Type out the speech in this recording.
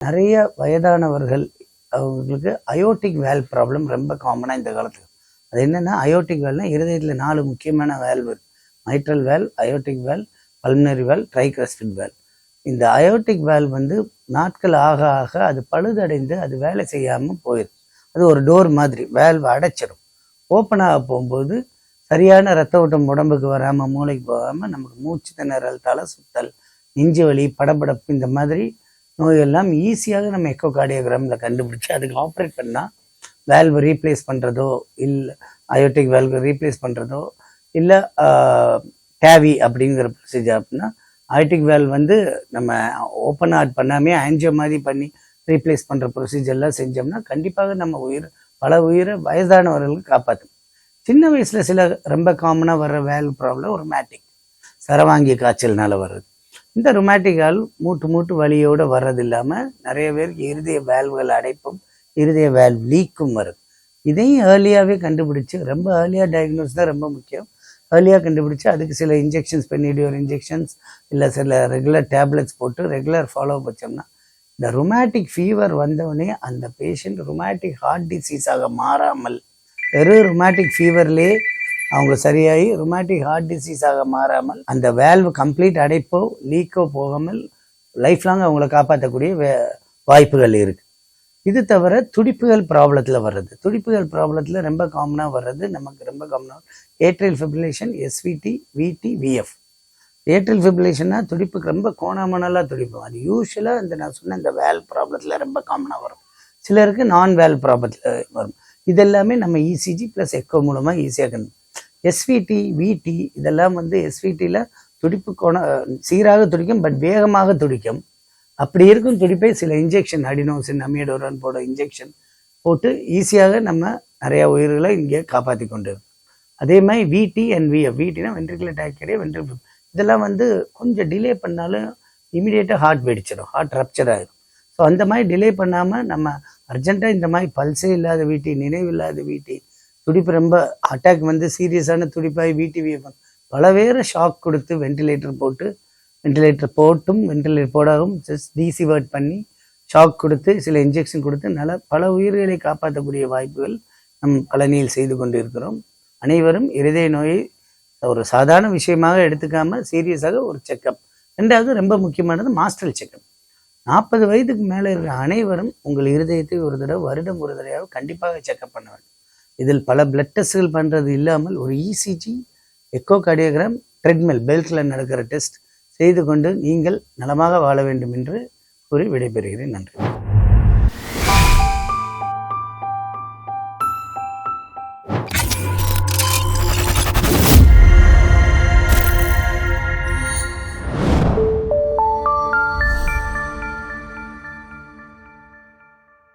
நிறைய வயதானவர்கள் அவங்களுக்கு அயோட்டிக் வேல் ப்ராப்ளம் ரொம்ப காமனாக இந்த காலத்துக்கு அது என்னென்னா அயோட்டிக் வேல்னா இருதயத்தில் நாலு முக்கியமான valve mitral valve aortic valve pulmonary valve tricuspid valve இந்த அயோட்டிக் வேல் வந்து நாட்கள் ஆக ஆக அது பழுதடைந்து அது வேலை செய்யாமல் போயிடும் அது ஒரு டோர் மாதிரி வேல்வ் அடைச்சிடும் ஓப்பன் ஆக போகும்போது சரியான ரத்த ஓட்டம் உடம்புக்கு வராமல் மூளைக்கு போகாமல் நமக்கு மூச்சு திணறல் தலை சுத்தல் நெஞ்சு வலி படபடப்பு இந்த மாதிரி நோயெல்லாம் ஈஸியாக நம்ம எக்கோ கார்டியோகிராமில் கண்டுபிடிச்சி அதுக்கு ஆப்ரேட் பண்ணால் வேல்வை ரீப்ளேஸ் பண்ணுறதோ இல்லை அயோட்டிக் வேல்வ் ரீப்ளேஸ் பண்ணுறதோ இல்லை டேவி அப்படிங்கிற ப்ரொசீஜர் அப்படின்னா அயோட்டிக் வேல்வ் வந்து நம்ம ஓப்பன் ஹார்ட் பண்ணாமே ஆன்ஜியோ மாதிரி பண்ணி ரீப்ளேஸ் பண்ணுற ப்ரொசீஜர்லாம் செஞ்சோம்னா கண்டிப்பாக நம்ம உயிர் பல உயிரை வயதானவர்களுக்கு காப்பாற்றும் சின்ன வயசில் சில ரொம்ப காமனாக வர்ற வேல் ப்ராப்ளம் ஒரு மேட்டிக் சரவாங்கி காய்ச்சல்னால வர்றது. இந்த ரொமாட்டிக்கால் மூட்டு மூட்டு வலியோடு வர்றது இல்லாமல் நிறைய பேருக்கு இருதய வேல்வுகள் அடைப்பும் இருதய வேல்வ் லீக்கும் வரும். இதையும் ஏர்லியாகவே கண்டுபிடிச்சு ரொம்ப ஏர்லியாக டயக்னோஸ் தான் ரொம்ப முக்கியம். ஏர்லியாக கண்டுபிடிச்சு அதுக்கு சில இன்ஜெக்ஷன்ஸ் பென்னிடியோர் இன்ஜெக்ஷன்ஸ் இல்லை சில ரெகுலர் டேப்லெட்ஸ் போட்டு ரெகுலர் ஃபாலோ வச்சோம்னா இந்த ரொமாட்டிக் ஃபீவர் வந்தவுடனே அந்த பேஷண்ட் ரொமாட்டிக் ஹார்ட் டிசீஸாக மாறாமல் வெறும் ரொமாட்டிக் ஃபீவர்லேயே அவங்க சரியாகி ரொமாட்டிக் ஹார்ட் டிசீஸாக மாறாமல் அந்த வேல்வ் கம்ப்ளீட் அடைப்போ லீக்கோ போகாமல் லைஃப் லாங் அவங்கள காப்பாற்றக்கூடிய வே வாய்ப்புகள் இருக்குது இது தவிர துடிப்புகள் ப்ராப்ளத்தில் வர்றது. துடிப்புகள் ப்ராப்ளத்தில் ரொம்ப காமனாக வர்றது நமக்கு ரொம்ப காமனாக atrial fibrillation SVT VT VF atrial ஃபிப்ரிலேஷன்னா துடிப்புக்கு ரொம்ப கோணாமணலாக துடிப்போம் அது யூஸ்வலாக இந்த நான் சொன்ன இந்த வேல் ப்ராப்ளத்தில் ரொம்ப காமனாக வரும். சிலருக்கு நான் வேல் ப்ராப்ளத்தில் வரும். இதெல்லாமே நம்ம இசிஜி ப்ளஸ் எக்கோ மூலமாக ஈஸியாக கண்டு எஸ்விடி விடி இதெல்லாம் வந்து எஸ்விடியில் துடிப்பு கோண சீராக துடிக்கும் பட் வேகமாக துடிக்கும். அப்படி இருக்கும் துடிப்பை சில இன்ஜெக்ஷன் அடினோசின் அமியடோரான் போட இன்ஜெக்ஷன் போட்டு ஈஸியாக நம்ம நிறையா உயிர்களை இங்கே காப்பாற்றி கொண்டு அதே மாதிரி விடி அண்ட் விஎஃப் விடினா வென்ட்ரிகுலர் டேக்கரே வென்ட்ரிகுலர் இதெல்லாம் வந்து கொஞ்சம் டிலே பண்ணாலும் இமீடியட்டாக ஹார்ட் வெடிச்சிடும் ஹார்ட் ரப்ச்சர் ஆகிடும் ஸோ அந்த மாதிரி டிலே பண்ணாமல் நம்ம அர்ஜென்ட்டாக இந்த மாதிரி பல்ஸே இல்லாத வீட்டி நினைவு இல்லாத வீட்டி துடிப்பு ரொம்ப அட்டாக் வந்து சீரியஸான துடிப்பாகி வீட்டு பல பேரை ஷாக் கொடுத்து வென்டிலேட்டர் போட்டு வென்டிலேட்டர் போட்டும் வென்டிலேட்டர் போடாகவும் ஜஸ்ட் டிசிவர்ட் பண்ணி ஷாக் கொடுத்து சில இன்ஜெக்ஷன் கொடுத்து நல்ல பல உயிர்களை காப்பாற்றக்கூடிய வாய்ப்புகள் நம் பழனியில் செய்து கொண்டு இருக்கிறோம் அனைவரும் இருதய நோயை ஒரு சாதாரண விஷயமாக எடுத்துக்காம சீரியஸாக ஒரு செக்கப் ரெண்டாவது ரொம்ப முக்கியமானது மாஸ்டர் செக்கப் நாற்பது வயதுக்கு மேலே இருக்கிற அனைவரும் உங்கள் இருதயத்தை ஒரு தடவை வருடம் ஒரு தடவையாக கண்டிப்பாக செக்கப் பண்ண வேண்டும். இதில் பல பிளட் டெஸ்ட்டுகள் பண்ணுறது இல்லாமல் ஒரு இசிஜி எக்கோ கார்டியோகிராம் ட்ரெட்மில் பெல்ட்டில் நடக்கிற டெஸ்ட் செய்து கொண்டு நீங்கள் நலமாக வாழ வேண்டும் என்று கூறி விடைபெறுகிறேன். நன்றி.